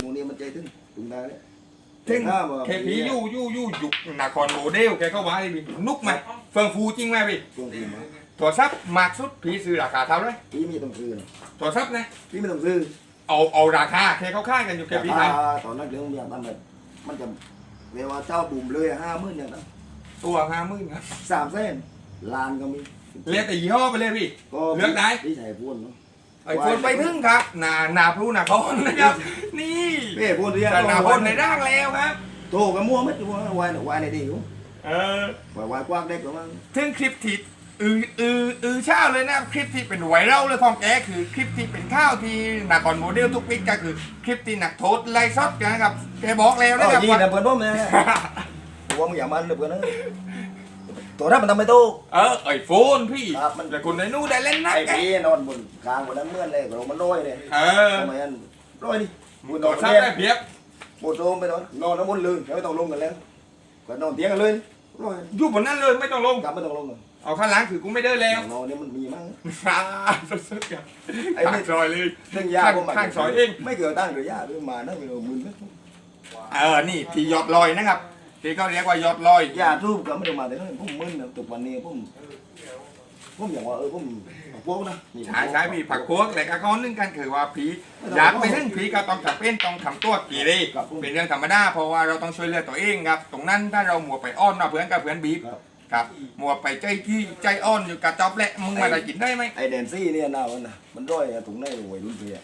หมูนี่มันใจถึงถึงได้เลยถึงถ้าว่าแค่ผียู่ยู่ยู่ยุกนครโมเดลแกก็ว่าให้พี่นุกไหมเฟิงฟูจริงไหมพี่ช่วงที่มาโทรศัพท์มากสุดพี่ซื้อราคาเท่าไหรพี่ไม่ต้องซื้อนะโทรศัพท์นะพี่ไม่ต้องซื้อ เอาเอาราคาแค่เขาค่ายกันอยู่แค่พี่ไทยอ่าตอนนั้นเรื่องอย่างนั้นแบบมันจะเวลาเจ้าบุ่มเลยห้าหมื่นอย่างนั้นตัวห้าหมื่นครับสามเส้นล้านก็มีเรียกแต่ยี่ห้อไปเลยพี่ก็เลือกได้พี่ชายพูดเนาะไอโฟนไปถึงครับนานาพลูนาคอนนะครับ นี่พี่พูดเรียกแต่นาพลในร่างแล้วครับโทรกันมั่วไม่ถูกวายวายในดีอยู่เออวายวายกว้างได้ก็มั้งถึงคลิปที่ อืออืออือเช้าเลยนะคลิปที่เป็นไวรัลเลยของแกคือคลิปที่เป็นข้าวที่นครโมเดลทุกปีก็คือคลิปที่หนักโทษไล่ซอดกันนะครับแกบอกแล้วก็นะครับยีว่า นะเพื่อนผมเนี่ยตัวมึงอย่ามันเลยเพื่อนนะตัวนั้นมันทำไม่ถูกเออไอโฟนพี่ครับมัน แต่คนในนู้นได้เล่นนักไอ้แกพี่นอนบนคางบนนั้นเมื่อนเลยเรามันร้อยเลยเออทำไมอันร้อยดิมึงตัวซับได้เพียบปวดโดมไปนอนนอนแล้วบนลืมไม่ต้องลงกันแล้วก็นอนเตียงกันเลยร้อยอยู่บนนั้นเลยไม่ต้องลงกลับไม่ต้องลงกัน เอาข้างหลังคือกูไม่เดินแล้วนอนนี่มันมีมั้งอ่าสุดๆกันไอ้ข้าไม่งซอยเลย เรื่องยาผมข้างซอยเอง ไม่เกี่ยวตั้งหรือยาด้วยมานะไม่รู้มึนไหมเออนี่ที่ยอดลอยนะครับที่เขาเรียกว่ายอดลอย ยาทูบก็ไม่ได้มาแต่นั่นผมมึนนะตุกวันนี้ผมผมอย่างว่าเออผมพวกนะนี่ ใช่ใช่พี่ผักโคกแต่ก็เขานึ่งกันคือว่าผีอยากไปถึงผีก็ต้องจับเป็นต้องทำตัวกี่เลยครับผมเป็นเรื่องธรรมดาเพราะว่าเราต้องช่วยเหลือตัวเองครับ ตรงนั้นถ้าเรามัวไปอ้อนมาเพื่อนกับเพื่อนบีบครับ ครับมัวไปใจที่ใจอ้อนอยู่กับจอบแหละมึงมาได้กินได้ไหมไอแดนซี่เนี่ยนะมันน่ะมันร้อยอะถุงในวัยรุ่นเพีย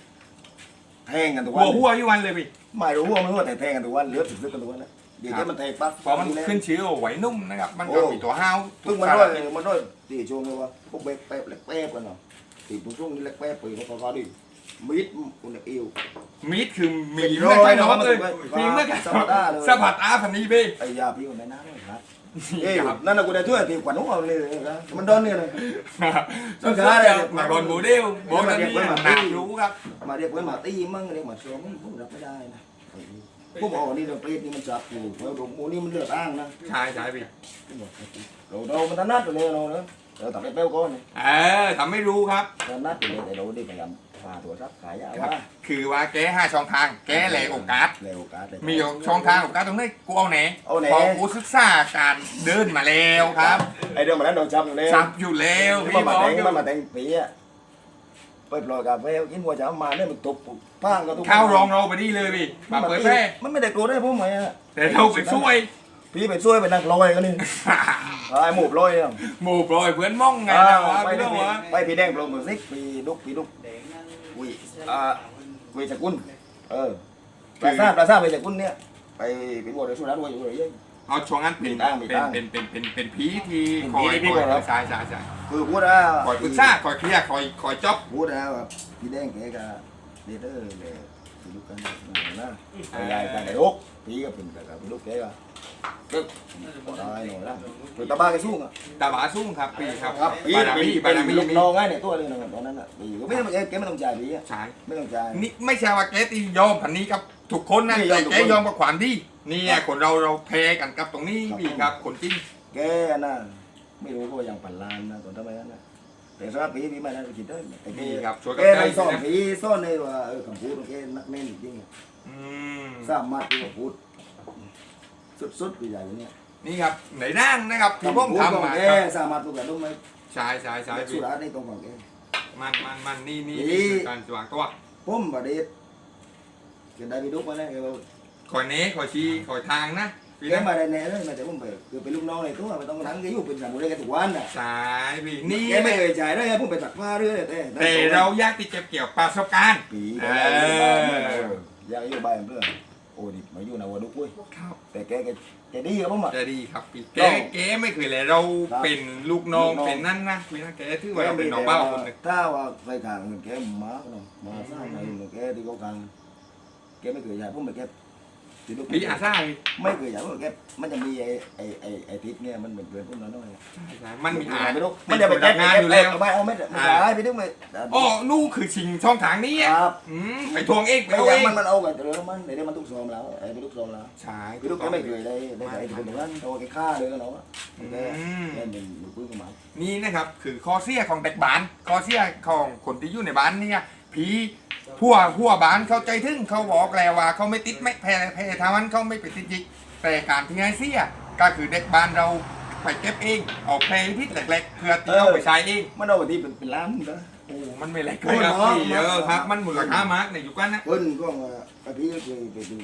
แทงกันทุกหัวัวนหัวอยู่วันเลยพี่ไม่รู้ว่าไม่รู้ว่าแต่แทงกันทุกวันเหลือถึงซื้อกันทุกวันนะเดี๋ยวจะมันแทงปั๊บเพราะมันขึ้นชื่อว่าไหวนุ่มนะครับมันก็มีตัวห้าวเพิ่งมันร้อยมันร้อยตีช่วงเลยว่าพวกเบ๊กแป๊บเล็กแป๊บกันเนาะตีตรงช่วงนี้เล็กแป๊บไปเขาก็ดิมิดคุณเอวมีดคือมีเป็นเมื่อร้อยกันน้องเลยนะมีเมื่อกันสะบัดตาเลยสะบัดอาพันนี้พี่ไอ้ยาพี่คนไหนน้าไม่ครับเอ้ยนั่นน่ะกูได้ช่วยตีขวัญหัวเลยนะมันโดนเนี่ยเลยสุดๆครับ มาก่อนโมเดลบอกแล้วนี่หนักรู้ครับมาเรียกเพื่อนมาตีมั่งเรียกมาชมผมรับไม่ได้นะพวกอ๋อนี่เราเปรตนี่มันจับอยู่แล้วหมูนี่มันเลือดอ้างนะใช่ใช่พี่เราเรามันถนัดตัวนี้เราเนาะเราตัดไปเป้าก้อนนี่เออทำไม่รู้ครับถนัดตัวนี้แต่เราได้พยายาม พาตัวรับขายยาครับว่าคือว่าแกห้าช่องทาง แกแหลกโอกาสเร็วการเลย มีช่องทางโอกาสตรงนี้กูเอาไหนเอาไหนพอกูศึกษาการเดินมาแล้วครับไอเรื่องมันนั้นเราจับอยู่แล้วจับอยู่แล้วพี่มันบมาอกแต่งอยู่มันมาแต่งผีอะไปปล่อยกาแฟกินหัวจะมาเนี่ยมันตบพังก็ทุกเข้ารองเราไปดีเลยพี่มาเผยแพร่มันไม่ได้โกรธได้พวกไหมอะแต่เราไปช่วย พี่ไปช่วยไปนั่งลอยกันนี่ไอ้หมูบลอยเนี่ยหมู่ปล่อยเพื่อนม่องไงนะวะไปพี่พี่น้องวะ ไปพี่แดงโปรโมทซิกพี่ดุกพี่ดุก วิอ่าวิจักุลเออปราสาทปราสาทวิจักุลเนี่ยไปเป็นบทในสุนัขด้วยอยู่เลยเอาช่วงนั้นเป็นมีตังค์มีเป็ตันงค์เป็นเป็นเป็นเป็นผีที่เป็นคอยผีที่พี่คอยบอกครับใช่ใช่ใช่คือพูดนะคอยปรึกษาคอยเคลียร์คอยคอยจ็อบพูดนะแบบพี่แดงแกก็เดเตอร์เลยพี่ดุกกันนะไปยายกันไอ้ดุกพี่ก็เป็นกับพี่ดุกแกก็ ก็ตายหน่อยนะคือตาบ้าแกสู้อะตาบาซุ่มครับพี่ครับครับพี่บารามีบารมีลูกน้องไงเนี่ยตัวเลยนะตอนนั้นอะพี่ก็ไม่ต้องแกไม่ต้องจ่ายพี่อะใช่ไม่ต้องจ่าย นี่ไม่ใช่ว่าแกตียอมพันนี้กับทุกคนนะไม่ยอแต่มทุกยอมกับความดีนี่ไงคนเราเราแพ้กันกับตรงนี้พี่ครับคนจริงแกน่ะไม่รู้ก็ยังปั่นลานนะตอนทำไมนั้นนะแต่สำหรับพี่พี่ไม่ได้คิดได้แต่แกครับช่วยแกกันใจไปสอนนะพี่สอนในว่าเออคำพูดของแกนักแน่นจริงอืมสามารถที่จะพูด สุดๆพี่ใหญ่เนี่ยนี่ครับไหนนั่งนะครับที่คำผมพูดขทำองมาแกครับสามารถพูดกันได้ไหมใช่ใช่ใช่สุพี่ราษฎร์ในตรงของแกมันมันมันนี่นี่นี่คือการสว่างตัวผมประเดี๋ยวจะได้ไปดูมาเนี่ยแกบอกคอยเน้คอยชี้คอยทางนะพี่แกนะมาได้แน่เลยมาแต่ผมไปคือเป็นลูกน้องในตัวไม่ต้องนั่งแกอยู่เป็นสามุไรกันทุกวันน่ะใช่พี่นี่แกไม่เคยจ่ายด้วยผมไปตักผ้าเรื่อยแต่แต่เราอยากที่จะเกี่ยวประสบการณ์ปีเอออยากอยู่บ้านเพื่อน โอ้ดิมาอยู่ในวัดดุกเว้ยครับแต่แกแกแกดีกับผมอะ จะดีครับพี่แกต้องแกไม่เคยเลยเราครับเป็นลูกน้องลูกน้อง เป็นนั่นนะพี่นะแกถือว่าเราเป็นน้องเบ้าคนหนึ่งถ้าว่าใส่ทางแกมาเนาะมาสร้างในแกที่เขาทางแกไม่เคยจ่ายผมไปแก ที่ลูกผีอาซ่าพี่ไม่เคยอยากว่าแกมันจะมีไอ้ไอ้ไอ้ไอ้ทิศเนี่ยมันเป็นเพื่อนพวกนั้นน้อยมันมีอาไม่รู้มันจะไปดัแก้กงานอยู่แล้วไม่เอาไม่ไม่ได้ไปดูไม่อ๋อนู่นคือชิงช่องทางนี้คอะรับอืมไปทวงเองไปไม่เอาอเอยากงมันมันเอากันเดี๋ยวมันเดี๋ยวมันทุกซอมแล้วไอ้ไปทุกซอมแล้วใช่พี่ลูกก็ไม่เคยได้ได้ไอ้ที่เป็นตรงนั้นโตแกฆ่าเลยก็เนาะแกแกเป็นมือปืนกมานี่นะครับคือคอเสียของเด็กบ้านคอเสียของคนที่อยู่ในบ้านเนี่ยผี หัวหัวบ้านเข้าใจถึงเขาบอกแล้วว่า เขาไม่ติดไม่แพ้แพ้ทามันเขาไม่ไปติดจิกแต่การที่ไงเสียก็คือเด็กบ้านเราไปเก็บเองเอาเพลงที่เล็กๆเพื่อที่เอาไปใช้เองมันเอาไปที่เป็นเป็นล้านนะโอ้มันไม่เล็กเลยครับพี่เออครับมันมูลค่ามากในยุคนั้นนะเพิ่นก็มาไอ้พี่ก็คือไปดู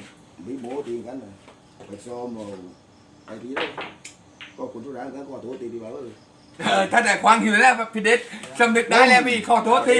วิโบตีกันนะไปซ้อมเอาไอ้พี่เลยก็คุณทุกร้านก็ขอโทษตีดีกว่าเออเออถ้าแต่ความหิวแล้วพี่เด็ดสำนึกได้แล้วพี่ขอโทษที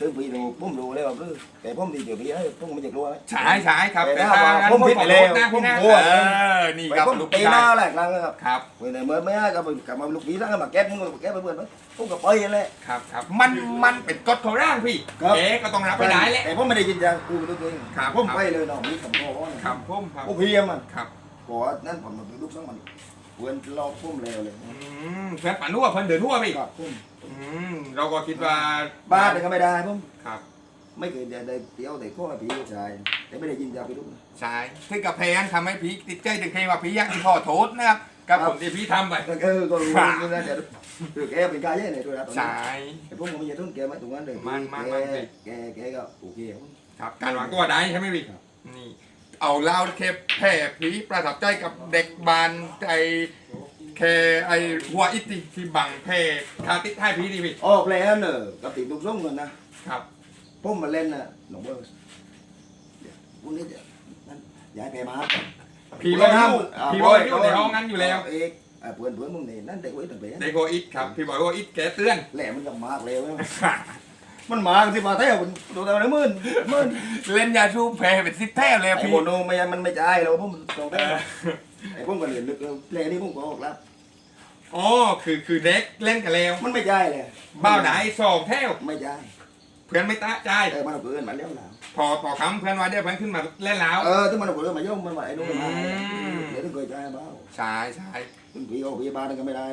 ตึ้งพี่ดูปุ้มดูเลยว่าเออแต่ผมตีเดี๋ยวพี่ให้ปุ้มมันจะกลัวไหมใช่ใช่ครับ แต่แต่ถ้าถ้าว่างั้นผมผมผิดขอไปโทแล้วษนะพี่นะผมกลัวเออนี่ไปครับปุ้มลูกตีชาหน้ายแหลกลังนะครับครับเมื่อไหร่เมื่อไม่ก็ไปกลับมาลูกพี่แล้วก็มาแก๊สมึงก็แก๊สไปเพื่อนปุ้มกับไปนั่นแหละครับครับมันมันเป็นกฎของร่างพี่ครับเอ๋ก็ต้องรับไปได้แหละแต่ผมไม่ได้ยินยากูไปด้วยตัวเองครับผมไปเลยเนาะมีคำพ่อว่าครับผมครับผมเพียมันครับก่อนั่นผมมาเป็นลูกสังมัน เพื่อนรอพุ่มแล้วเลยอืมเพื่อนปั่นหัวเพื่อนเดินหัวพี่ครับพุ่มอืมเราก็คิดว่าบ้านเลยก็ไม่ได้พุ่มครับ ไม่เคยได้ได้เตี้ยวแต่ข้อผีผู้ชายแต่ไม่ได้ยินยาไปลูกใช่ที่กับเพลงทำให้ผีติดใจถึงเพลงว่าผียังที่ขอโทษนะครับกับผลที่ผีทำไปเออก็รู้นะเดี๋ยวคือแกเป็นกายเย่ในตัวเราใช่แต่พวกมันไม่จะต้องแกมาตรงนั้นเลยมันมันแกมันสิแกแกก็โอเคครับการวางตัวได้ใช่ไหมพี่ครับนี่ เอาเล่าแค่แผ่ผีประทับใจกับเด็กบานไอแค่ไอหัวอิติที่บังแผ่คาติดให้ผีดีพี่ออกแล้วเนอะกับติดลูกส่งกันนะครับพุ่มมาเล่นน่ะหนุ่มเบอร์พวกนี้เดี๋ยวนั่นย้ายไปมาผีบอยอยู่ผีบอยอยู่ในห้องนั้นอยู่แล้วเอกเพื่อนเพื่อนมึงนี่นั่นเด็กไว้ตั้งแต่เด็กโกอิทครับพี่บอยโกอิทแกเตือนแหละมันยังมากเลย มันมาสิมาเท่าตัวเดียวเลยมื่นมื่นเล่นยาชูแผ่เป็นสิบแท่เลยไอ้พี่ โมโนไม่มันไม่จ่ายเราพุ่มตรงได้ไอ้พุ่มก็เหลือลึกเลยแหล่นี่พุ่มก็ออกแล้ว อ๋อ คือคือเด็กเล่นกันแล้วมันไม่จ่ายเลยบ้าวไหนสองแท่วไม่จ่ายเพื่อนไม่ตะใจายเออมันเอาเกินมาแล้วแล้วพอพอคำเพื่อนว่าเดี๋ยวเพื่อนขึ้นมาเล่นแล้ว เออถ้ามันเอาเกินมาย่อมมันมาไอ้นู้นมาอืมเดี๋ยวต้องเคยจ่ายบ้าใช่ใช่ ถึงปีเอาปีบ้านก็ไม่ได้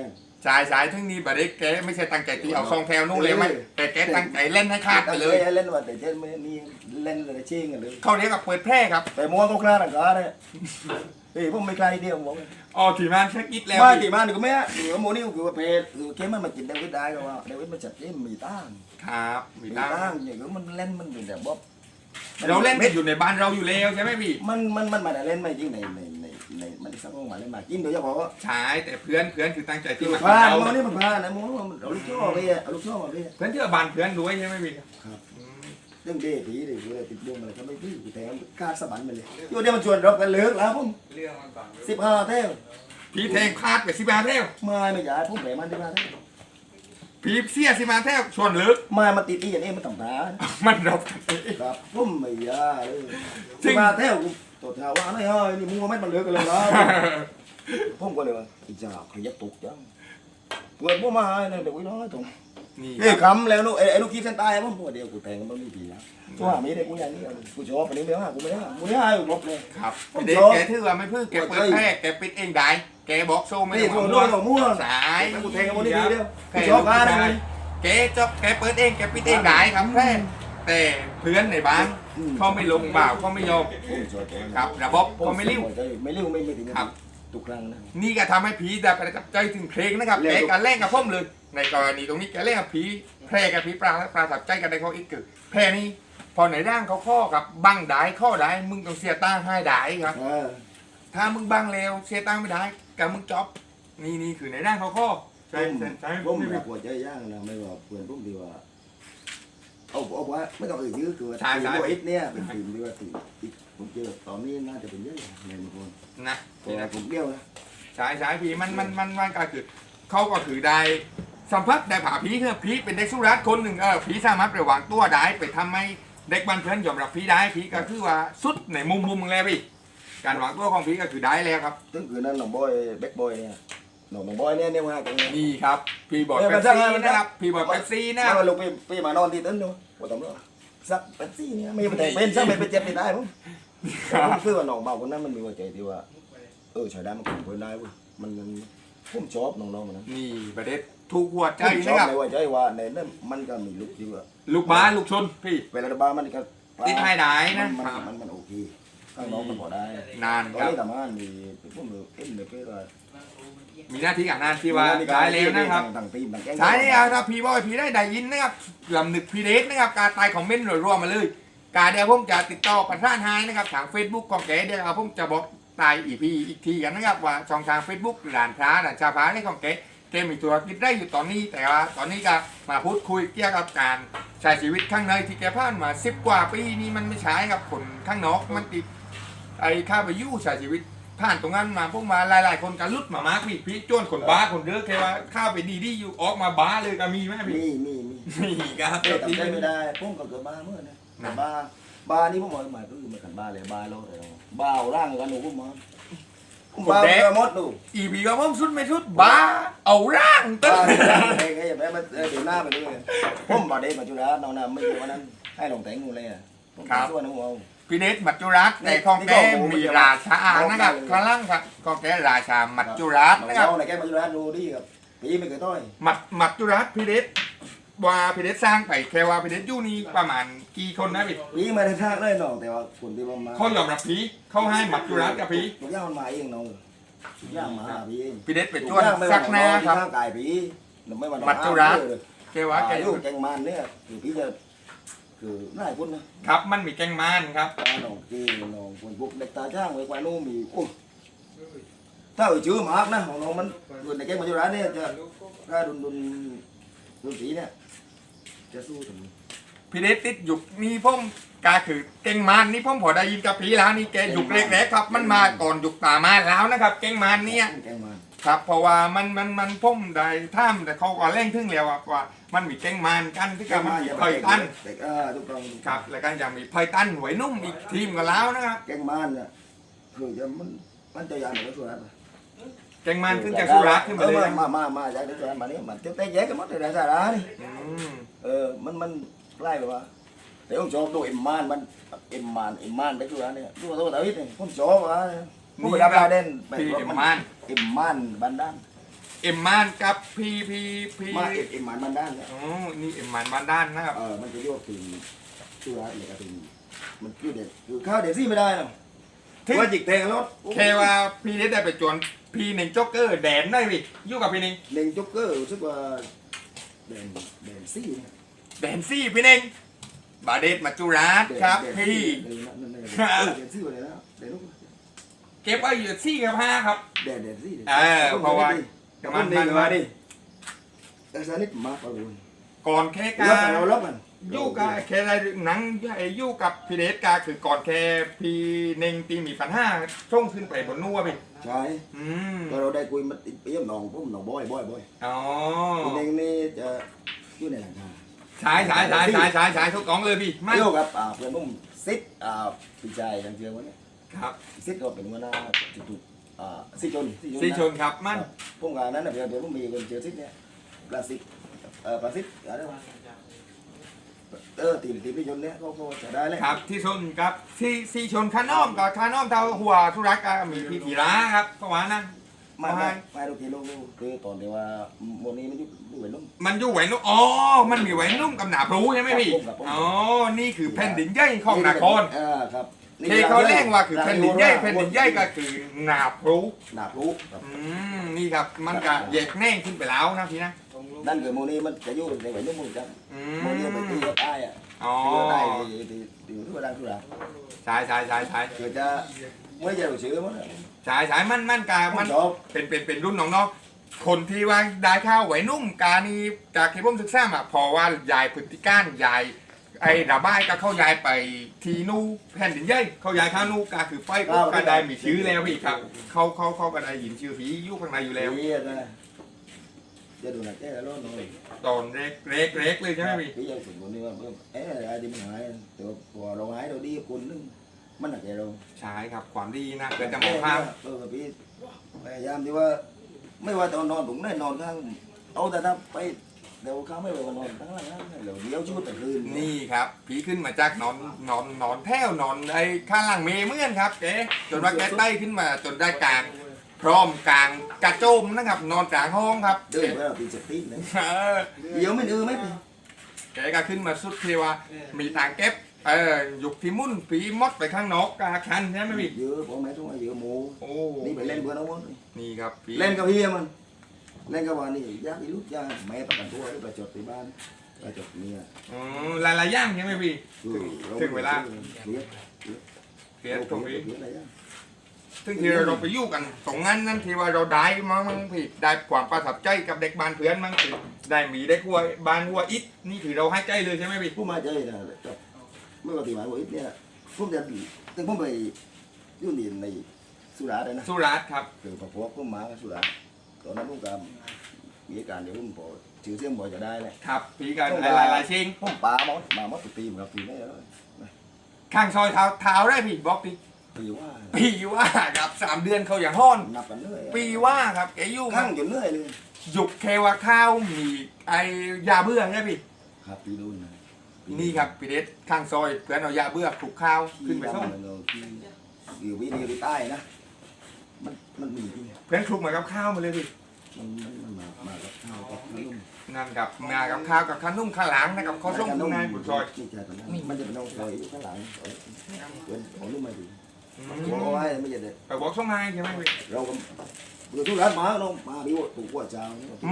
ใช่ใช่ทั้งนี้บัดเด็กแกไม่ใช่ตั้งใจตีเอาซองแถวนู่นเลยไหมแต่แกตั้งใจเล่นให้ขาดไปเลยเล่นว่าแต่เช่นไม่มีเล่นเลยชิงกันเลยเขาเรียกกับเปิดแพร่ครับแต่ม้วนก็คลาดกันเลยเฮ้ยผมไม่ใครเดียวผมอ๋อถีมานแค่กิดแล้วไม่กี่มันก็ไม่หรือโมนี่คือว่าเพลหรือเข้มมันมากินเดวิดได้ก็ว่าเดวิดมันจัดเล่นมีตั้งครับมีมีตั้ตั้งงอย่างมันเล่นมันเป็นแบบบ๊อบเราเล่นกันอยู่ในบ้านเราอยู่แล้วใช่ไหมพี่มันมันมันมาเล่นไม่จริงในใน ในในมันสักห้องมาเล่นมากินโดยเฉพาะใช่แต่เพื่อนเพื่อนคือตั้งใจที่มาพาเราโมนี่มันพานะมนี่มันเอาลูกช่อไปเอาลูกช่อมาไปเพื่อนที่บานเพื่อนรวยใช่ไหมพี่ครับเรื่องเด้ผีเลยเลยติดดวงอะไรก็ไม่พี่แถมกาสะบันไปเลยอยู่เดียวมันชวนเรากันเลิกแล้วผมเรื่องมันบังสิบห้าเท่าพี่แทงคาดไปสิบห้าเท่วไม่ไม่จ่ายผมแหมมันสิบห้าเท่าพี่เสียสิบาเท่วชวนลึกไม่มาติดอีอย่างนี้มันต่ำตามันรบกันครับผมไม่ยาเลยสิบห้าเท่า ตัวเท้าว่าไม่เฮ้ยนี่มึงว่าไม่มันเลิกกันเลยนะผมก็เลยว่าอีจ้าขยับตกจังเปิดพวกมาให้เลยเด็กวิน้อยตรงนี่เอ้ยคำแล้วลูกไอ้ไอ้ลูกคิดเส้นใต้ผมพวกเดียวกูแทงมันไม่ดีนะชัวร์มีได้กูอย่างนี้กูชอบอันนี้ไม่ว่ากูไม่ได้กูไม่ได้กูลบเลย ครับผมเด็กชอบแกถือว่าไม่พึ่งแกเปิดแพร่แกปิดเองได้แกบอกโซ่ไม่นี่ได้ตัวหด้ววัยงของมั่วสายกูแทงกันมันดีเดียวกูแกชอบกันเลยแกจบแกเปิดเองแกปิดเองได้ครับแพร่แต่เพื่อนในบ้าน เขาไม่ลงบ่าวเขาไม่ยอมผมชอบครับระบบเขาไม่ริ้วไม่ริ้วไม่ไม่ถึงครับทุกครั้งนะนี่ก็ทำให้ผีแต่ประทับใจถึงเพลงนะครับเร็แกวการเล่นกับพ่อมเลย ในกรณีตรงนี้แกเล่นกับผีแพร่กับผีปลาประทับใจกันในเขาอีกคือแพร่นี่พอไหนร่างเขาข้อกับบังได้ข้อได้มึงต้องเสียตังค์ให้ได้ครับเออถ้ามึงบังเร็วเสียตังค์ไม่ได้กับมึงจ็อบนี่นี่คือในร่างเขาข้อผใช่มใช่ใช่ผมอยากปวดใจย่างนะไม่ว่าเพื่อนผมดีว่า เอาเอาว่าไม่ต้องเอ่ยชื่อคือว่าตีโบอิทเนี่ยเป็นทีมที่ว่าตีผมเจอตอนนี้น่าจะเป็นเยอะในบางคนนะแต่ผมเบี้ยวนะ ใช่ใช่ผีมันมันมันมันก็คือเขาก็คือได้สัมผัสได้ผ่าผีคือผีเป็นเด็กสุรัตน์คนหนึ่งเออผีสามารถไประวางตัวได้ไปทำให้เด็กบ้านเพื่อนยอมรับผีได้ผีก็คือว่าสุดในมุมมุมมึงแล้วพี่การวางตัวของผีก็คือได้แล้วครับ ถึงคืนนั้นน้องบอยแบ็คบอยเนี่ย น้องบอยเนี่ยเนี่ยมาตรงนี้นี่ครับ พี่บอยเออเป๊มัปนจะซี่มันจะนะครับ พี่บอยเป๊ปซี่นะคแล้รับ วลูกพี่พี่มานอนที่เต็นท์ดูว่าตำรวจสักเป็นซี่เนี่ยไม่เป็นแต่เป็นสักไม่เป็นเจ็บไม่ได้ผมผมซื้อว่าน้องเบาคนนั้นมันมีหัวใจที่ว่า เออชายได้มันคนได้เว้ยมันมันผมชอบน้องๆมันนะนี่ประเด็นถูกหัวใจผมชนะอบครับ ในหัวใจว่าในนั้นมันก็มีลูกที่ว่า ลูกบ้านลูกชนพี่ เวลาบ้านมันก็ติดให้ได้มันะนมันครับมันมันโอเคข้างน้องมันพอได้นานตอนครับนี้ทำงานมีพวกมือเอ็นเลยก็ว่า มีหน้าที่การงานที่ว่าได้แล้วนะครับทางทีมทางแก๊งใช่ครับถ้าพี่บอยพี่ได้ได้ยินนะครับลำนึกพี่เด็กนะครับ การตายของเม่นหน่วยรวมมาเลยการเดี๋ยวผมจะติดต่อประธานไฮนะครับทาง Facebook ของแกเดี๋ยวผมจะบอกตายอีพีอีกทีกันนะครับว่าช่องทาง Facebook หลานพระหลานชาพระนี่ของแกแกมีธุรกิจได้อยู่ตอนนี้แต่ว่าตอนนี้ก็มาพูดคุยเกี่ยวกับการใช้ชีวิตข้างในที่แกผ่านมาสิบกว่าปีนี่มันไม่ใช่กับคนข้างนอกมันติดไอ้ข้าไปยู่ใช้ชีวิต ผ่านตรงนั้นมาพวกมาหลาย ๆ คนกันลุดมามากพี่พี่จ้วนคนบ้าคนเด้อแค่ว่าข้าวไปดีดีอยู่ออกมาบ้าเลยก็มีไหมพี่มีมีมีนี่ครับแต่ทำได้ไม่ได้ผมก็เกิดบ้าเมื่อนะบ้าบ้านี่ผมหมายหมายก็คือมาขันบ้าเลยบ้าโลดเลยบ้าเอาร่างกันหนูผมมาผมบ้าเกิดมดดูอีพีก็มึงสุดไม่สุดบ้าเอาร่างตึ้งไม่ได้ไอย่าไปมันเดี๋ยวหน้าไปด้วยผมบาเดมาจุฬาน้องน่ะไม่อยู่วันนั้นให้หลงแต่งงูเลยอะผมส่วนน้องเอา พี่เดชมัจจุรัตน์แต่ของแกมีราชานะครับข้างล่างครับของแกราชามัจจุรัตน์น้องนะครับเอาในแกมาจุฬาดูดิครับปีไม่เคยต้อยมัดมัจจุรัตน์พี่เดชว่าพี่เดชสร้างไปแค่ว่าพี่เดชอยู่นี่ประมาณกี่คนนะพี่ปีไม่ได้ทากเลยน้องแต่ว่าคนที่มามาเขายอมรับพี่เขาให้มัจจุรัตน์กับพี่ทุกอย่างมันมาเองน้องทุกอย่างมาหาพี่เองพี่เดชไปช่วยสักหน้าครับร่างกายพี่ไม่ว่ามัจจุราชแกว่าว่าแกแกอลูยู่กแกงมันเนี่ยคือพี่จะ คือน่าคุ้นนะครับมันมีแกงมานครับตาหนองกีหนองคนพวกเด็กตาจ้างไว้ควายนู่มีโอ้ถ้าเอ่ยชื่อมากนะของน้องมันอยู่ในแกงมัจจุราชเนี่ยจะถ้าดุนดุนดุนสีเนี่ยจะสู้ถึงพี่เดชติดยุคนี้ผมกาคือเก่งมานนี่ผมพอได้ยินกับพี่แล้วนี่แกยุคแรกๆครับ มันมาก่อนยุคตามานแล้วนะครับ เก่งมานเนี่ยแกงมันครับเพราะว่ามันมันมันผมได้ท่ามแต่เขาก็เร่งทึ่งแล้วอะว่า มันมีเก่งมานกันที่กับมันมีไพตันเด็กอ่าทุกต้องครับแล้วก็ยังมีไพตันหวยนุ่มอีกทีมกันแล้วนะครับแกงมันเนี่ยคือจะมันมันจะยานหรือว่าสุรัตน์เก่งมานขึ้นจากสุรัตน์ขึ้นมาเลยออนะมามามาจากที่สุรัตน์มานี่มันเต้เต้แยกกันหมดเลยนะสาระนี่อืมเออมันมันใกล้แบบว่าแต่ผมชอบดูเอ็มมานมันเอ็มมานเอ็มมานได้คืออะไรเนี่ยดูตัวตาวิทเนี่ยผมชอบว่าผมไปดับดาเด่นไปพี่ว่าเอ็มมันมานเอ็มมานบันดาน เอ็มมานกับพี่พี่พี่มาเอ็มเอ็มมานบันดานเนี่ยอ๋อนี่เอ็มมานบ้านด้านนะครับเออมันจะเรียกว่าถึงสุรัตน์เลยก็ถึงมันคือเด็ดคือข้าวเด็ดซี่ไม่ได้หรอกถึงว่าจิกแทงรถแค่ว่าพี่เดชได้ไปจวนพี่หนึ่งโจ๊กเกอร์แดนได้พี่อยู่กับพี่หนึ่งเล่งจ็อกเกอร์รู้สึกว่าเด่นเด่นซี่เนี่ยแดนซี่พี่หนึ่งบาเดชมัจจุราชครับเด่นพี่ เด่นนั่นนั่นนั่นครับ เด่นซี่ไปเลยแล้วเด่นลูกเก็บไว้อยู่ซี่กับห้าครับ เด่นเด่นซี่เออเพราะว่า แต่มันดีกว่าดิแต่สนิทมากกว่าลุงก่อนแค่ก็กาเราลบมันยู่กับแค่ได้หนังไอ้ยู่กับพี่เดชกาคือก่อนแค่พี่หนึ่งตีมีปัญหาช่งขึ้นไปบนนู้นพี่ใช่อืมก็เราได้คุยมาติดเปี้ยมหนองพุ่มหนองบ่อยบ่อยบ่อยอ๋อทีนึงนี่จะอยู่ในหลังคาฉายฉายฉายฉายฉายฉายทุกกล่องเลยพี่ไม่เที่ยวกับอ่าเพื่อนพุ่มซิดอ่าปีใจทางเชียงวันนี้ครับซิดก็เป็นหัวหน้าจุดๆ อ่าซิชนสีชนครับ มันพุ่มงานนั้นนะเพื่อนเพื่อนพุ่มมีคนเจอซิดเนี่ยปลาซิดเอ่อปลาซิดอะไรวะเออตีตีพี่ชนเนี่ยเขาเขาจะได้เลยครับที่ชนครับที่สีชนคาน้อมกับคาน้อมเท่าหัวธุรักก็มีพี่ธีระครับเพราะว่านั่นไม่ไม่ไม่ดูทีลูกคือตอนที่ว่าโมนี้มันอยู่อยู่เหมือนลุงมันอยู่ไหวนุ่มอ๋อมันมีไหวนุ่มกับหนาพลูใช่ไหมพี่ครับผมอ๋อนี่คือแผ่นดินใหญ่ของนครเออครับ เทเขาเรียกว่าคือแผ่นดินใหญ่แผ่นดินใหญ่ก็คือหนาพลูหนาพลุครับอืมนี่ครับมันก็แยกแน่งขึ้นไปแล้วนะพี่นะนั่นคือโมนี้มันจะอยู่ในไหวนุ่มมือจังอืโมนี้ไปตีมกับใต้อะอ๋อตีกับใต้ตีตีตีทุกดังทุกดังใช่ใช่ใช่ใช่คือจะไม่จะรู้ชื่อมันใช่ใช่มันมันกามัมันนชอบเป็นเป็นเป็นรุ่นน้องๆคนที่ว่าได้ข้าวไหวนุ่มกานี่จากที่ผมศึกษามาพอว่ายายพฤติการยาย ไอ้ดาบ้ายก็เข้ายายไปทีนู่แผ่นดินใหญ่เขายายข้าวนู่กาคือไฟก็ก็ได้มีชื่อแล้วพี่ครับ เขาเขาเขาก็ได้ยินชื่อผีอยู่ข้างในอยู่แล้วตีนะจะดูหนักแก่แล้วน้องตอนเล็กเล็กเล็กเลยใช่ไหมพี่พี่ยังถึงคนนี้ว่าเอ๊ะอะไรที่มันหายแต่ว่าพอเราหายเราดีคนนึงมันหนักแก่เราใช่ครับความดีนะเกิดจะมองภาพ เออพี่พยายามที่ว่า ไม่ว่าตอนนอนผมได้นอนข้างเอาแต่ถ้าไป เดี๋ยวเขาไม่ไปวันนอนตั้งหลังนั้นเดี๋ยวเดี๋ยวชุดแต่คืนนี่ครับผีขึ้นมาจากนอนนอนนอนแถวนอนไอ้ข้างหลังเมเหมื่อนครับแกจนว่าแกได้ขึ้นมาจนได้กลาง พร้อมกลางกระโจมนะครับ นอนกลางห้องครับเดินไปเราตีเจ็บตีนเลยเออเดี๋ยวไม่ดื้อไม่เป็นแกก็ขึ้นมาสุดเทวามีทางเก็บเออหยุกที่มุ่นผีมดไปข้างนอกกาคันใช่ไหมพี่เยอะผมแม่ทุกคนเยอะหมูโอ้นี่ไปเล่นเพื่อนเอาหมดนี่ครับผีเล่นกับเฮียมัน เล่นกับวันนี้ยากอีลูกยากแม่ประกันตัวให้ประจดที่บ้านประจดเมียอืมหลายๆอย่างใช่ไหมพี่ถึงถึงเวลาเลียเปลี่ยนตรงนี้เลียอะไรอะซึ่งที่เราไปอยู่กันตรงนั้นนั่นที่ว่าเราได้มามั่งพี่ได้ความประทับใจกับเด็กบ้านเพื่อนมั่งคือได้หมีได้หัวบ้านหัวอิดนี่คือเราให้ใจเลยใช่ไหมพี่ผู้มาใจนะกับเมื่อปฏิบัติว่าอีกเนี่ยผมจะตึงผมไปยุ่นดินในสุราษฎร์เลยนะสุรัตน์ครับคือพอพวกผมมากับสุราษฎร์ ตอนนั้นผมก็มีอาการเดี๋ยวผมพอชื่อเสียงบ่จะได้เลยครับพี่กันหลายหลายๆชิงผมป่ามดมาหมดปีมครับปีนี้แล้วข้างซอยเท้าเท้าได้พี่บอกดิปีว่าปีว่าครับสามเดือนเขาอย่างห้อนนับกันเรื่อยปีว่าครับแกอยู่ข้างจนเรื่อยเลยหยุกเควาข้าวมีไอยาเบื่อใช่ไหมพี่ครับปีนู้นนะนี่ครับพี่เดชข้างซอยเพื่อนเอายาเบื่อคลุกข้าวขึ้นไปส่งที่อยู่วิดีโอที่ใต้นะมันมันมีที่ เพื่อนคลุกมากับข้าวมาเลยพี่มันมันมันมามากับข้าวกับขนมนั่นกับมากับข้าวกับขนุ่มข้าวหลังนะครับข้าวส้มข้างในบุญซอยนี่ใช่ตอนนั้นมันจะเป็นน้องซอยอยู่ข้างหลังเป็นของลูกมาดีอืโอ้มยไม่ใช่เด็ดไปบอกส่งให้ใช่ไหมพี่เราก็ อยู่ทุกร้านมาน้องมาดิวถูกกว่าเจ้า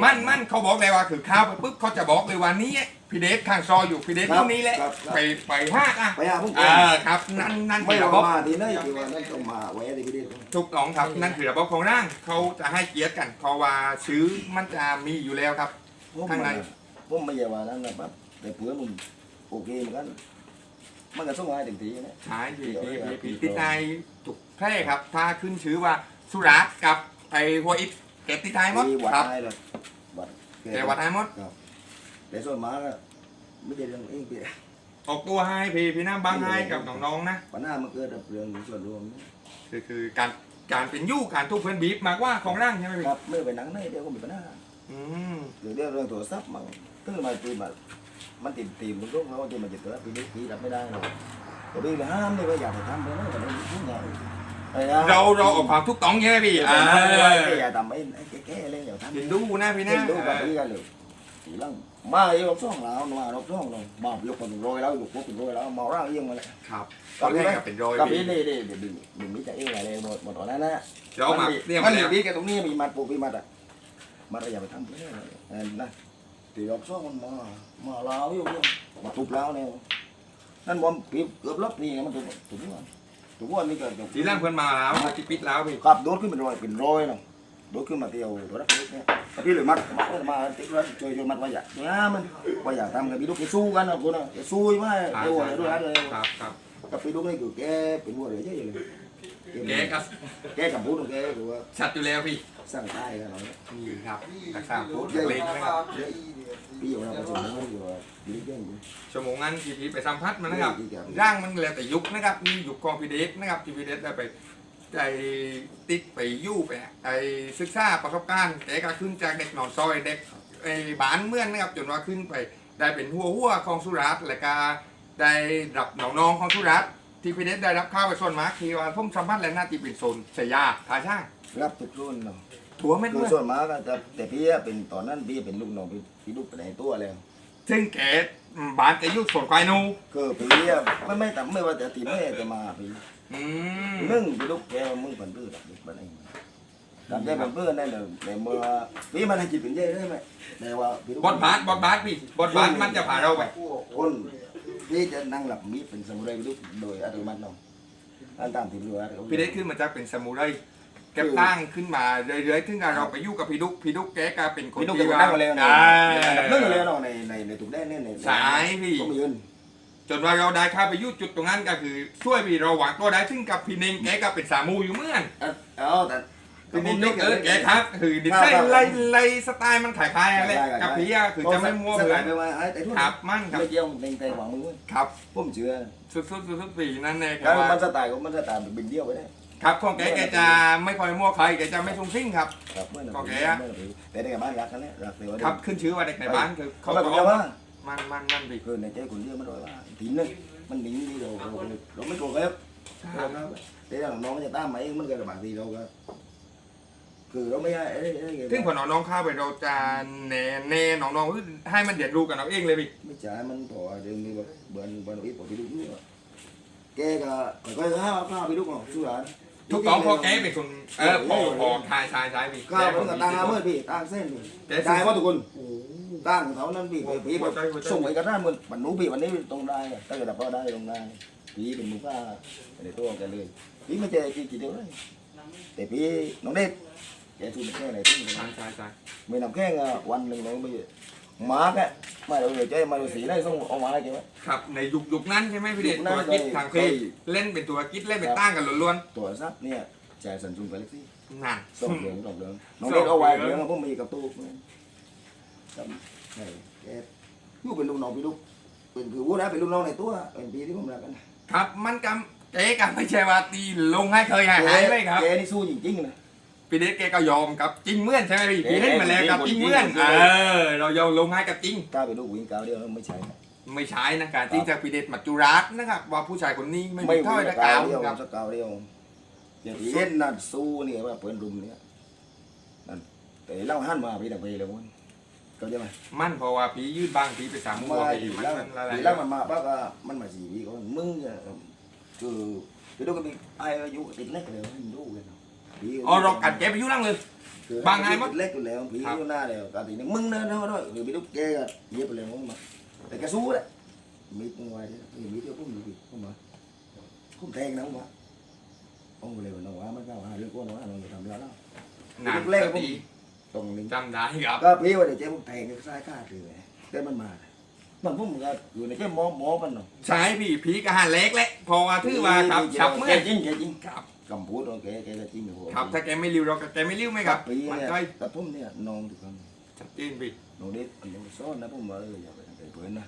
มั่นมั่นเขาบอกเลยว่าคือข้าวไปปุ๊บเขาจะบอกเลยว่านี้พี่เดชข้างซอยอยู่พี่เดชตรงนี้แหละไปไปห้ากอะไปหาพวกเออครับ นั่นนั่นไม่คือเราระบบมาที่ไหนที่ว่านั่นต้องมาแวะที่พี่เด็ดถูกต้องครับนั่นคือระบบของร่างเขาจะให้เกียรติกันเพราะว่าซื้อมันจะมีอยู่แล้วครับข้างในผมไม่ใช่ว่านั่นนะปั๊บแต่เพื่อนมันโอเคเหมือนกันมันก็ส่งมาให้เต็มที่นะใช่พี่พี่พี่พี่ติดในจุกแพร่ครับ ถ้าขึ้นชื่อว่าสุราษฎร์กับ ไอ้หัวอิฐเก็บติดท้ายหมดมีวัดครับไทยเลยวัดแต่วัดท้ายหมดแต่ส่วนมากอะไม่ใช่เรื่องเองพี่ออกตัวให้พี่พี่น้ำบางให้กับน้องๆนะปัญหามันเกิดจากเรื่องส่วนรวมคือคือการการเป็นยู่การทุกเพื่อนบีบมากกว่าของร่างใช่ไหมพี่ครับไม่ไปหนังไหนเดี๋ยวก็มีปัญหาอืมหรือเรื่องเรื่องโทรศัพท์มันตื่นมาตื่นมามันติดตีมันรุ่งเขาที่มันจะเกิดปีนี้ปีรับไม่ได้หรอกแต่พี่ไปห้ามนี่ก็อยากจะทำไปนะแต่ไม่รู้ไง เราเราออกความทุกต้องใช่ไหมพี่อ่าอ่าอย่าทำไอ้แก่ๆเลยอย่าทำเห็นดูนะพี่นะเห็นดูกับพี่กันเลยทีหลังมาไอ้รอบสองแล้วมารอบสองเรามายกเป็นร้อยแล้วยกพวกเป็นร้อยแล้วมาร่างเอียงมาเลยครับตอนแรกก็เป็นรอยกับพี่พี่นี่นี่เดี๋ยวดึงดึงมิจะเองอะไรหมดหมดตอนนั้นนะเรามาเรียกมัมานมีแล้ว พี่แกตรงนี้มีมัดปูพี่มัดอะมัดอะไรอย่าไปทำเพื่อนนะตีรอบสองมันมามาลาวอยู่มาทุบแล้วเนี่ยนั่นบอมปีเกือบลบนี่มันถูกถูกวัน ถูกวันนี่เกิดทีแรกเพื่อนมาแล้วมาจิปิดแล้วพี่ขับโดดขึ้นเป็นรอยเป็นรอยเนาะโดดขึ้นมาเตียวตัวรักลูกเนี่ยพี่เลยมัดมัดมาติ๊กแล้วช่วยช่วยมัดไว้อย่าเนี่ยมันว่าอย่าทำกับพี่ลูกไปสู้กันนะคุณนะสู้ไม่เดี๋ยวเดี๋ยวเลยครับครับกับพี่ลูกนี่คือแกเป็นวัวเหลือเยอะเลยแกก็แกกับพูดของแกคือว่าชัดอยู่แล้วพี่ สร้างใต้กันเนาะนี่ครับรักษาพูดเล็กนะครับ พี่อยู่เราประชุมกันอยู่ว่าพี่เก่งอยู่ชั่วโมงนั้นทีพีไปสัมผัสมานะครับ ร่างมันแล้วแต่ยุคนะครับนี่ยุคของพีเดสนะครับที่พีเดสได้ไปไปติดไปยู่ไปไอศึกษาประสบการณ์แต่ก็ขึ้นจากเด็กหนอนซอยเด็กไอ้บ้านเมืองนะครับจนว่าขึ้นไปได้เป็นหัวหัวของสุรัตน์และก็ได้รับน้องๆของสุรัตน์ที่พีเดสได้รับข้าวไปส่วนมากที่ว่าผมสัมผัสและหน้าที่เป็นโซนสยาทาช่างรับทุกรุ่นเนาะ ถั่วเม็ดคือเมื่อส่วนมากแต่แต่พี่เป็นตอนนั้นพี่เป็นลูกน้องพี่พี่ลูกไปไหนตัวแล้วซึ่งแกบ้านแกอยุ่ส่วนควายนูคือพี่ไม่ไม่แต่ไม่ว่าแต่ตีไม่จะมาพี่อืมมึงพี่ลูกแกมึงเป็นเพื่อนเด็กบ้านเองทำใจเป็นเพื่อนได้เลยแต่เมื่อพี่มันให้จิตเป็นเย่ได้ไหมแต่ว่าพี่ลูกบอดบาสบอดบาสพี่บอดบาสมันจะพาเราไปคนพี่จะนั่งหลับมีดเป็นสมุไรพี่ลูกโดยอัตโนมัติเนาะอันตามที่รู้ว่าพี่เดชขึ้นมาจากเป็นสมุไร แกตั้งขึ้นมาเรื่อยๆถึงเราไปอยู่กับพี่ดุกพี่ดุกแกก็เป็นคนพี่ลูกที่จะว่านั่งมาแล้วนะอ่านั่งมาแล้วเนาะในในในถูกแน่เนี่ยในสายพี่ต้องยืนจนว่าเราได้เข้าไปอยู่จุดตรงนั้นก็คือ ช่วยพี่เราหวังตัวได้ซึ่งกับพี่เน่งแกก็เป็นสามูอยู่เหมื่อนเออแต่พี่เน่งนี่เออแกครับคือดิไซน์ไล่ไล่สไตล์มันขายคล้ายอะไรกับพี่อะคือจะไม่มัวเหมือนไปว่าไอ้แต่ทุกครับมั่นครับไม่เกี่ยวในใจหวังมือครับผมเชื่อสุดๆสุดๆปีนั่นเองคแล้รับวมันว่าสไตล์ของมันสไตล์บินเดียวไปได้ ครับของแกแกจะไม่ค่อยมั่วใครแกจะไม่ชุ่งซิ่งครับ ครับเมื่อโอเคอะอะแต่ในบ้านรักกันเนี่ยรักเดียวครับขึ้นชื่อว่าเด็กในบ้านคือเขาเขาแบบเขาว่ามันมันมันพี่คือในใจคนเดียวมันร้อยว่าทีนึงมันหนีที่เราเราเราไม่โกรธครับแต่น้องจะตามมาเองมันก็บางทีเราก็คือเราไม่ให้ซึ่งพอน้องๆเข้าไปเราจะแน่แน่น้องๆให้มันเดือดรู้กันเอาเองเลยพี่ไม่จ่ายมันพอเดี๋ยวนี้แบบเบิร์นเบิร์นอีกพอไปดูนี่แกก็ค่อยๆห้าวข้าวไปดูของสุราน ทุกต้องพอแกเป็นคนเออพอพอชายชายชายพี่ข้าวมันก็ตั้งเมื่อพี่ตั้งเส้นพี่ได้ว่าทุกคนตั้งเขานั้นพี่พี่แบบส่งไปกันได้เหมือนมันนู้พี่วันนี้ตรงได้ถ้าเกิดพอได้ตรงได้พี่เป็นมือผ้าในตัวแกเลยพี่ไม่เจอกี่กี่เดียวเลยแต่พี่น้องเด็กแกสู้แค่ไหนที่ชายชายชายไม่นำแค่วันหนึ่งน้องไม่ มาร์กอะมาเราเลยใจมาเราสีได้ส่งออกมาได้แกไหมครับในยุคยุคนั้นใช่ไหมพี่เดชยุคนั้ตัวนกิจทางเพศเคยเล่นเป็นตัวกิจเล่นเป็นตั้งกันล้วนตัวซับเนี่ยจ่ายสัญจุงไปเล็กซี่ๆนั่น สองเหลืองสองเหลืองน้องเด็กเอาไว้เหลืองพวกมีกับตู้ครับใช่แกอยู่เป็นลูกน้องพี่ลูกเป็นคือวู้นะเป็นลูกน้องในตัวเป็นปีที่ผมรักกันครับมันกำเจ๊กันไม่ใช่ว่าตีลงให้เคยหายหายเลยครับ แกนี่สู้จริงๆนะ พี่เดชแกก็ยอมครับจริงเหมื่อนใช่ไหมพี่เอ๊ะพี่เล่นมาแล้วกับจริงเหมื่อนจริงเอๆอเรายอมลงให้กับจริงกล้าเป็นลูกวิ่งกาวเดียวไม่ใช่ไม่ใช่นะการจริงจากพี่เดชมัจจุราชนะครับ ว่าผู้ชายคนนี้ไม่มีถ้อยตะกากาววเดียวครับสักกาวเดียวอย่างที่เห็นนั่นสู้เนี่ยว่าเปิดรุมเนี่ยนั่นแต่เล่าหันมาพี่ตะเวเลยมันเข้าใจไหมมันเพราะว่าผียืดบางผีไปสามหัวมาไปอีอีกกมันแล้วมันอะไรอีกแล้วมันมาปั๊บก็มันมาสีพี่ก็มึงเนี่ยคือคือดูก็มีไอ้อายุติดเล็กเลยมันดูกั นอ๋อรอกอัดแกไปยุ่งนั่งเลยบางไงมั้งเล็กอยู่แล้วผีครับ อยู่หน้าแล้วกาตีนี่มึงเนินเท่าด้วยหรือพี่ลูกแกก็เย็บไปเลยมึงมาแต่แกสู้แหละมีตัวไว้ที่มีเดียวพุ่มอยู่พี่พุ่มมาพุ่มแทงนะพุ่มมาพุ่มไปเลยน้องว่ามันก็ว่าเรื่องก้นว่าน้องจะทำแล้วนานเล่นสพุ่มติตรงนี้จำได้ครับ ก็พี่ว่าเดี๋ยวเจ๊พุ่มแทงก็ซ้ายข้าเลยแต่มันมามันพุ่มก็อยู่ในแค่มอมอมันเนาะใช่พี่ผีกระหันเล็กแหละเพราะว่าถือว่าครับชับเมื่แกอยจริงแกจริง ครับ คำพูดของแกแกก็จริงโอ้โหครับ ถ้าแกไม่ริ้วเราก็แกไม่ริ้วไหมครับปีมันเนี่ยก็แต่พุ่มเนี่ยน้องทุกคนชัดเจนพี่น้องเด็กมันยังซ้อนนะพุ่มว่าเอออย่าไปทำไปเพื่อนนะ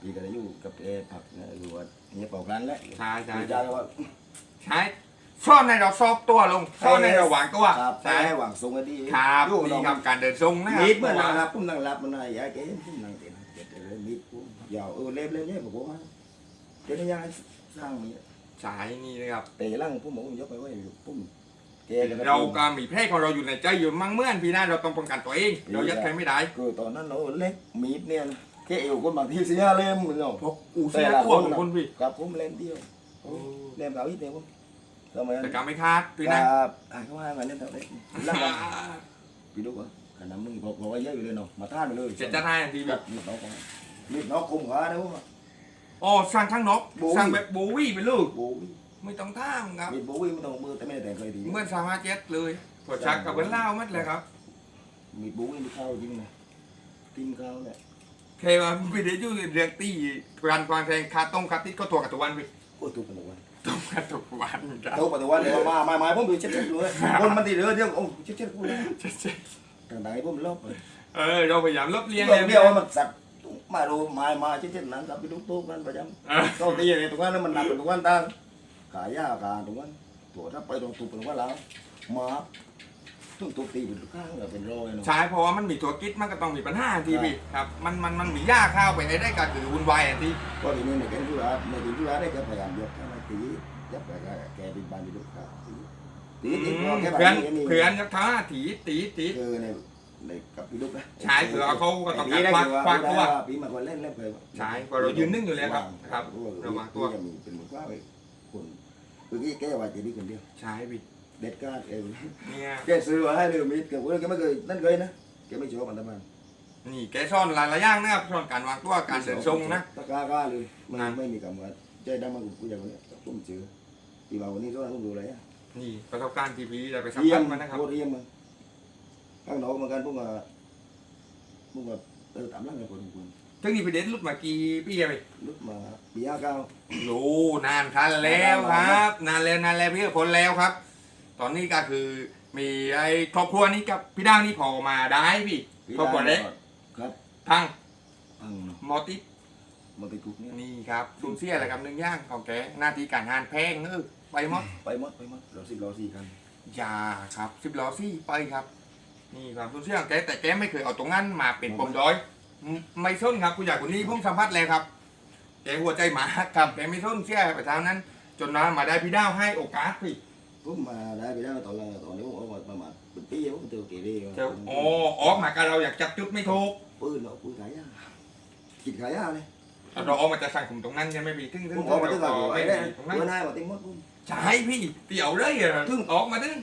พี่ก็ได้อยู่กับแกผักนะอยู่ว่าเนี่ยเป่ากันแล้วใช่ใช่พี่จ้าก็ว่าใช่ซ่อนในเราซอบตัวลงซ่อนในเราวางตัวครับใช่ให้หวังทรงกันดีครับอยู่นี่น้องครับการเดินทรงนะครับมีดเมื่อนั่งรับพุ่มนั่งรับมันน่ะยายแกเห็นพุ่มนั่งเต็มเต็มเลยมีดพุ่มยาวเออเล็บเล็บเนี่ยบอกว่าเจ้าเนี่ยสร้างมี ใช่นี่นะครับ แต่ร่างพุ่มผมยกไปไว้พุ่มแกก็เราก็มีเพศของเราอยู่ในใจอยู่มั่งเมื่อนพี่นะเราต้องป้องกันตัวเอง เรายัดใครไม่ได้คือตอนนั้นเราเล็กมีดเนี่ยนะแค่เอวคนบางทีเสียเล่มเนาะเพราะอูเสียตัวของคนพี่กับผมเล่มเดียวเล่มเก่าอีกเดียวผมทำไมแต่การไม่คาดพี่คนะรับอ่าเขาให้มาเล่นเท่าเล็กล่างพี่ดูก่อนขนาดมึงบอกบอกว่าเยอะอยู่เลยเนาะมาท่านไปเลยจะจะให้ทันทีคพี่รับมีดน้องของมีดน้องคมขาเด้อ อ๋อสร้างข้างนกโบวี่สร้างแบบโบวี่ไปลูกโอ้ยไม่ต้องท่ามครับ มีดโบวี่ไม่ต้องมือแต่ไม่ได้แต่งเคยดี เหมื่อนสามารถเจ็ดเลยกดชักกับเบิ้ลเล่ามัดเลยครับมีดโบวี่มีข้าวจริงนะทิ้งข้าวเนี่ยเคว่าพี่เดี๋ยวอยู่เรียงตีการความแทงคาต้มคาติดก็ตัวกับตัววันพี่โอ้ยทุกคนวันต้มกับตัววันครับทุกคนวันเดี๋ยวมามามาผมดูเช็ดเช็ดเลยคนมันตีเรือเดียวโอ้เช็ดเช็ดกูเลยต่างๆให้ผมลบเลยเออเราพยายามลบเลียงเดีเลยยวเดียวมันสัตว์ มาดูมามาเช็ดเช็ดนั้นครับไปดูตู้กันประจำเออก็ตีอะไรตรงนั้นมันหนักตรงนั้นตั้งขายยาการตรงนั้นตัวถ้าไปตรงตุกตรงนั้นแล้วมาต้องตุกตีเป็นข้างเลยเป็นรอยเนาะใช่เพราะว่ามันมีตัวกิ๊ดมันก็ต้องมีปัญหาทีพี่ครับมันมันมันมียาข้าวไปได้การคือวุ่นวายอะทีก็ทีนี้ในแกนธุระในทีธุระได้ก็พยายามยกให้มันตียับไปก็แกเป็นบ้านเป็นลูกค้าตีตีตีพอแค่แบบเพื่อนนี้เพื่อนยักษ์ท้าถีตีตีคือใน ในกับพี่ลูกนะใช่เผื่อเขาก็ต้องการได้ควักคือควักตัวปีมาคนเล่นเล่นเคยใช่เพราะเรายืนนึ่งอยู่แล้วครับครับระวังตัวจะมีเป็นเหมือนว่าไปคนคือกี้แก้ไว้จะดีคนเดียวใช่พี่เด็ดขาดเองเนี่ยแกซื้อมาให้เลยมีดแกพูดแกไม่เคยนั่นเคยนะแกไม่ชอบมันทำไมนี่แกซ่อนหลายๆอย่างนะครับซ่อนการวางตัวการเดินทรงนะตะกร้าก้าเลยมันไม่มีกำกับใจดำมันกูอย่างนี้ผมเจอปีบ่าววันนี้ก็ต้องดูอะไรอะนี่ประสบการณ์ทีวีจะไปสัมเยี่ยผัมสมันนะครับโคตรเยี่ยมมัน ข้างนอกเหมือนกันพวกมาพวกมาเออตามร่างกายคนคนถึงนี่พี่เด็ดลุดมากี่ปีอะพี่ลุกมาปีห้าเก้าโอ้นานทันแล้วครับ นานแล้วนานแล้วพี่ก็พ้นแล้วครับ ตอนนี้ก็คือมีไอ้ครอบครัวนี้กับพี่ด้างนี่พอมาได้พี่ครอบครัวเล็กครับพังพังเนาะมอติดมาไปกุกเนี่ยนี่ครับสูญเสียอะไรครับหนึ่งอย่างของแกหน้าที่การงานแพงเออไปหมดไปหมดไปหมดเราสิบเราสี่คันอยาครับสิบล้อซี่ไปครับ นี่ความสูญเสียของแกแต่แกไม่เคยเอาตรงนั้นมาเป็นปมด้อย ไม่ไม่ส้นครับผู้ใหญ่คนนี้ผมสัมผัสเลยครับแกหัวใจหมาครับแกไม่ส้นเสียไปทางนั้น จนน้ามาได้พี่ดาวให้โอกาสพี่ ผมมาได้ไปแล้วตอนแรกตอนนี้ผมออกมาประมาณเป็นปีแล้วผมเจอเกเรเจ้าโอ้ออกมากับเราอยากจับจุดไม่ถูกปืนเราปืนขายยากินขายยาเลยเราออกมาจากสังคมตรงนั้นใช่ไหมพี่ถึงถึผงมออกมาตั้งแต่เราไปไม่ได้ได้ตรงนั้นเมื่อนายมาติ้งมดผมใช่พี่เตี่ยวเลยอะถึงออกมาถึง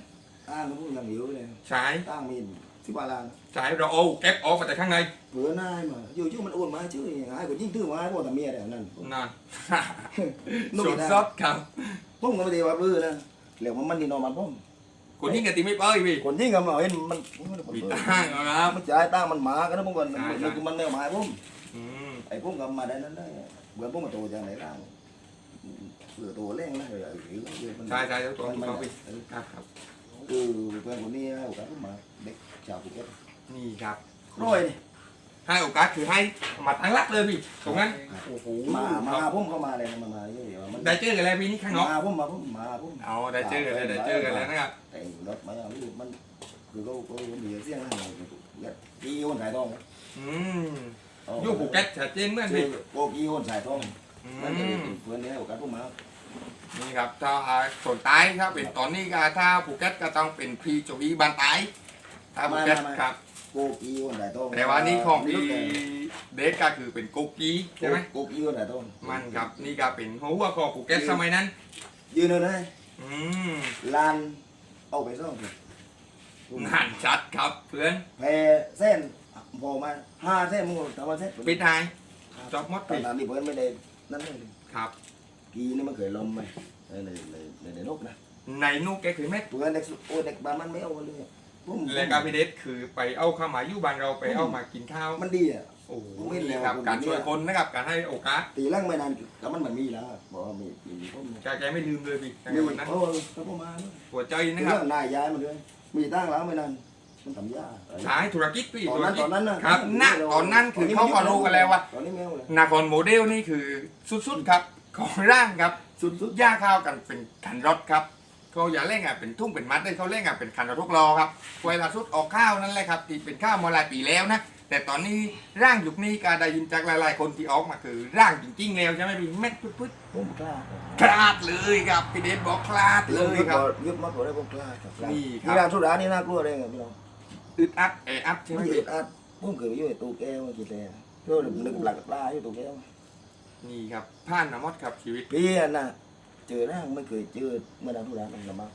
อ่านผมยังหิวเลยใช่ตั้งมีนสิบาลานใช่เราเอาเก็บออกมาจากข้างในเผื่อนายมาอยู่ชื่อมันโอนมาชื่อหายคนยิ่งตื้อมาพวกทำเมียแต่นั่นนั่นนุ่มสุดนะซดครับผมก็ไม่ได้ว่าบื้อนะเหลียวมันมันที่นอนมันผมคนนี้กติไม่เป้ยพี่คนยิ่งก็มาเห็นมันมีตั้งแล้วครับ มันจ่ายตั้งมันหมากันนะพวกมันใช่ใช่มันคือมันไม่เอามาให้ผมอืมไอ้พวกก็มาได้นั้นได้เบื่อพวกมาโตจากไหนล่างเบื่อโตแรงนะเออหรือมันใช่ใช่ตัวตัวมันมันเขาพี่ครับครับ คือเพื่อนคนนี้ให้โอกาสผมมาเด็กชาวภูเก็ตนี่ครับร้อยนี่ให้โอกาสคือให้มาตั้งรักเลยพี่ตรงนั้นโอ้โหมามาผมเข้ามาเลยนะมามาเยอะๆมันได้เจอกันแล้วพี่นี่ข้างนอกมาผมมาผมมาผมเอาได้เจอกันแล้วได้เจอกันแล้วนะครับแต่งรถมาอย่างนี้มันคือเขาเขามีเสียงนะกีโอนสายทองอืมอยู่ภูเก็ตชัดเจนเหมือนชื่พี่อโกกีโอนสายทองอืมันจะมเป็นเพื่อนนี้ให้โอกาสผมมา นี่ครับถ้าส่วนใต้ครับเป็นตอนนี้ก็ถ้าภูเก็ตก็ต้องเป็นพีโจวีบานใต้ถ้าภูเก็ตครับโกกีโอนสายทองแต่ว่านี่ของพี่เดทก็คือเป็นโกกีใช่ไหมโกกีโอนสายทองมันครับนี่ก็เป็นหัวของภูเก็ตสมัยนั้น ยืนเลยนะอืมลานเอาไปซ่องสิงานชัดครับเพื่อนแพ้เส้นพอมาห้าเส้นมึงทำมาเส้นปิดท้ายจบหมดตอปินดนั้นนี่เพื่อนไม่ได้นั่นเลยครับ กีนี่มันเคยลมไหมในในในในในนกนะในนูกแกคือแม่เพื่อนเด็กโอ้เด็กบ้านมันไม่เอาเลยผมรายการพีเดทคือไปเอาข้ามาอยู่บ้านเราไปเอามากินข้าวมันดีอะโอ้โหไม่แล้วครับการช่วยคนนะครับการให้โอกาสตีร่างไม่นานแล้วมันมันมีแล้วบอกว่ามีมีผมแกแกไม่ลืมเลยพี่ในมีวันนั้นโอ้แล้วก็มาหัวใจเรื่นะครับนายย้ายมาด้วยมีตั้งแล้วไม่นานมันทำยากใช้ธุรกิจพี่ตอนธุรนั้นกิตจอนนั้นนะครับณตอนนั้นคือเขาก็รู้กันแล้วว่านนี้ไม่เอาเลยนาคอนโมเดลนี่คือสุดๆครับ ของร่างครับสุดสุดย่าข้าวกันเป็นคันรถครับเขาอย่าเล่นอะเป็นทุ่งเป็นมัดเลยเขาเล่นอะเป็นคันรถทุกล้อครับเวลาสุดออกข้าวนั่นแหละครับที่เป็นข้าวมาหลายปีแล้วนะแต่ตอนนี้ร่างยุคนี้การได้ยินจากหลายๆคนที่ออกมาคือ ร่างจริงๆแล้วใช่ไหมพี่เม็ดปึ๊ดผมกล้าๆคลาดเลยครับพี่เดชบอกคลาดเลยครับยึดมัดหัวได้ผมกล้าครับนี่ครับนี่ร้านสุดานี่น่ากลัวได้ไงพี่น้องอึดอัดเออัดใช่ไหมไม่พี่อึดอัดผมเคยไปอยู่ในตู้แก้วกี่แต่ก็นึกหลักปลาอยู่ตู้แก้ว นี่ครับผ่านนะมดครับชีวิต พี่อน่ะเจอแล้วไม่เคยเจอเมื่อร้านสุดามันลำบาก